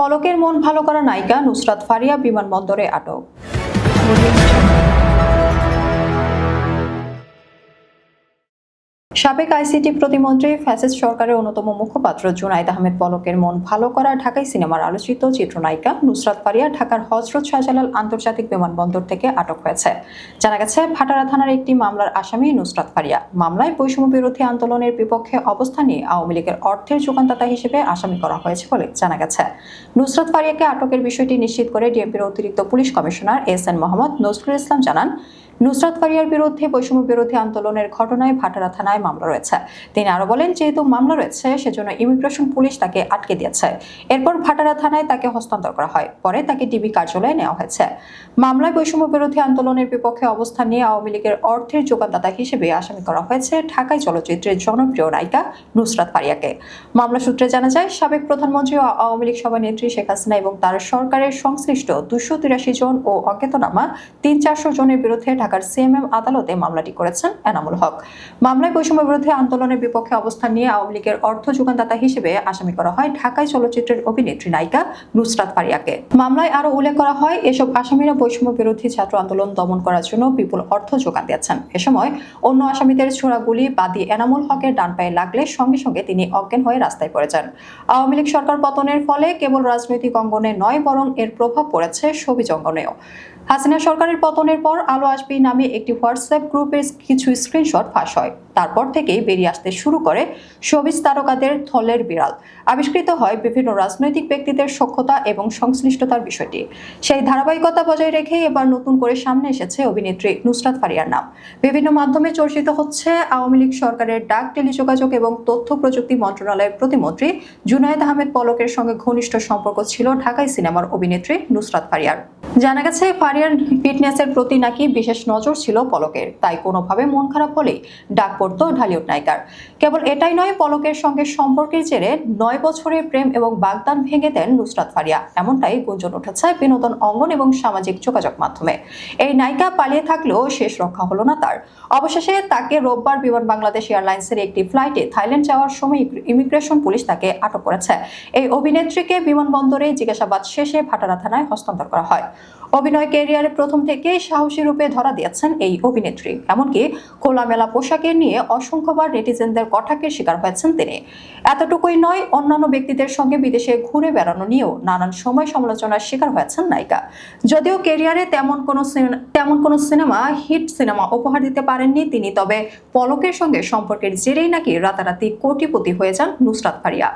পলকের মন ভালো করা নায়িকা নুসরাত ফারিয়া বিমানবন্দরে আটক। সাবেক আইসিটি প্রতিমন্ত্রী, ফ্যাসিস্ট সরকারের অন্যতম মুখপাত্র জুনাইদ আহমেদ পলকের মন ভালো করা ঢাকাই সিনেমার আলোচিত চিত্রনায়িকা নুসরাত পারিয়া ঢাকার হজরত শাহজালাল আন্তর্জাতিক বিমানবন্দর থেকে আটক হয়েছে। জানা গেছে, ভাটারা থানার একটি মামলার আসামি নুসরাত ফারিয়া। মামলায় বৈষম্য বিরোধী আন্দোলনের বিপক্ষে অবস্থান নিয়ে আওয়ামী লীগের অর্থের যোগানদাতা হিসেবে আসামি করা হয়েছে বলে জানা গেছে। নুসরাত পারিয়াকে আটকের বিষয়টি নিশ্চিত করে ডিএমপির অতিরিক্ত police commissioner S N Mohammad Nazrul Islam জানান নুসরাত ফারিয়ার বিরুদ্ধে, বৈষম্য বিরোধী আন্দোলনের ঘটনায় ভাটারা থানায় মামলা রয়েছে। তিনি আরও বলেন, যেহেতু মামলা রয়েছে, সেজন্য ইমিগ্রেশন পুলিশ তাকে আটকে দিয়েছে। এরপর ভাটারা থানায় তাকে হস্তান্তর করা হয়। পরে তাকে ডিবি কার্যালয়ে নেওয়া হয়েছে। মামলায় বৈষম্য বিরোধী আন্দোলনের বিপক্ষে অবস্থান নিয়ে আওয়ামী লীগের অর্থের যোগানদাতা হিসেবে আসামি করা হয়েছে ঢাকায় চলচ্চিত্রের জনপ্রিয় নায়িকা নুসরাত ফারিয়াকে। মামলা সূত্রে জানা যায়, সাবেক প্রধানমন্ত্রী ও আওয়ামী লীগ সভানেত্রী শেখ হাসিনা এবং তার সরকারের সংশ্লিষ্ট দুশো তিরাশি জন ও অজ্ঞাতনামা তিন চারশো জনের বিরুদ্ধে ঢাকার সিএমএম আদালতে মামলাটি করেছেন এনামুল হক। মামলায় বৈষম্য বিরোধী আন্দোলনের বিপক্ষে অবস্থান নিয়ে আওয়ামী লীগের অর্থ যোগানদাতা হিসেবে আসামি করা হয় ঢাকায় চলচ্চিত্রের অভিনেত্রী নায়িকা নুসরাত ফারিয়াকে। মামলায় আরও উল্লেখ করা হয়, এসব আসামিরা বৈষম্য বিরোধী ছাত্র আন্দোলন দমন করার জন্য বিপুল অর্থ যোগান দিয়েছেন। এ সময় অন্য আসামিদের ছোড়া গুলি বাদী এনামুল হকের ডান পায়ে লাগলে সঙ্গে সঙ্গে তিনি অজ্ঞান হয়ে রাস্তায় পড়ে যান। আওয়ামী লীগ সরকার পতনের ফলে কেবল রাজনৈতিক অঙ্গনে নয়, বরং এর প্রভাব পড়েছে সবিজ অঙ্গনেও হাসিনা সরকারের পতনের পর আলো আসবি নামে একটি হোয়াটসঅ্যাপ গ্রুপের কিছু স্ক্রিনশট ফাঁস হয়। তারপর থেকেই বেরিয়ে আসতে শুরু করে সবিজ তারকাদের থলের বিড়াল। আবিষ্কৃত হয় বিভিন্ন রাজনৈতিক ব্যক্তিদের সক্ষতা এবং সংশ্লিষ্টতার বিষয়টি। সেই ধারাবাহিকতা বজায় রেখে এবার নতুন করে সামনে এসেছে অভিনেত্রী নুসরাত ফারিয়ার নাম। বিভিন্ন মাধ্যমে চর্চিত হচ্ছে আওয়ামী লীগ সরকারের ডাক, টেলিযোগাযোগ এবং তথ্য প্রযুক্তি মন্ত্রণালয়ের প্রতিমন্ত্রী জুনায়েদ আহমেদ পলকের সঙ্গে ঘনিষ্ঠ সম্পর্ক ছিল ঢাকাই সিনেমার অভিনেত্রী নুসরাত ফারিয়ার। জানা গেছে, ফারিয়ার ফিটনেসের প্রতি নাকি বিশেষ নজর ছিল পলকের, তাই কোনোভাবে মন খারাপ হলেই ডাক পড়তো ঢালিউড নায়িকার। কেবল এটাই নয়, পলকের সঙ্গে সম্পর্কের জেরে নয় বছরের প্রেম এবং বাগদান ভেঙে দেন নুসরাত ফারিয়া। এমনটাই গুঞ্জন উঠেছে বিনোদন, অঙ্গন এবং সামাজিক যোগাযোগ মাধ্যমে। এই নায়িকা পালিয়ে থাকলেও শেষ রক্ষা হলো না তার। অবশেষে তাকে রোববার বিমান বাংলাদেশ এয়ারলাইন্সের একটি ফ্লাইটে থাইল্যান্ড যাওয়ার সময় ইমিগ্রেশন পুলিশ তাকে আটক করেছে। এই অভিনেত্রীকে বিমানবন্দরে জিজ্ঞাসাবাদ শেষে ভাটারা থানায় হস্তান্তর করা হয়। অভিনয় ক্যারিয়ারে প্রথম থেকেই সাহসী রূপে ধরা দিয়েছেন এই অভিনেত্রী। এমনকি খোলামেলা পোশাকে নিয়ে অসংখ্যবার নেটিজেনদের কটাক্ষের শিকার হয়েছেন তিনি। এতটুকুই নয়, অন্যান্য ব্যক্তিদের সঙ্গে বিদেশে ঘুরে বেড়ানো নিয়েও নানান সময় সমালোচনার শিকার হয়েছেন নায়িকা। যদিও কেরিয়ারে তেমন কোনো তেমন কোনো সিনেমা, হিট সিনেমা উপহার দিতে পারেননি তিনি, তবে পলকের সঙ্গে সম্পর্কের জেরেই নাকি রাতারাতি কোটিপতি হয়ে যান নুসরাত ফারিয়া।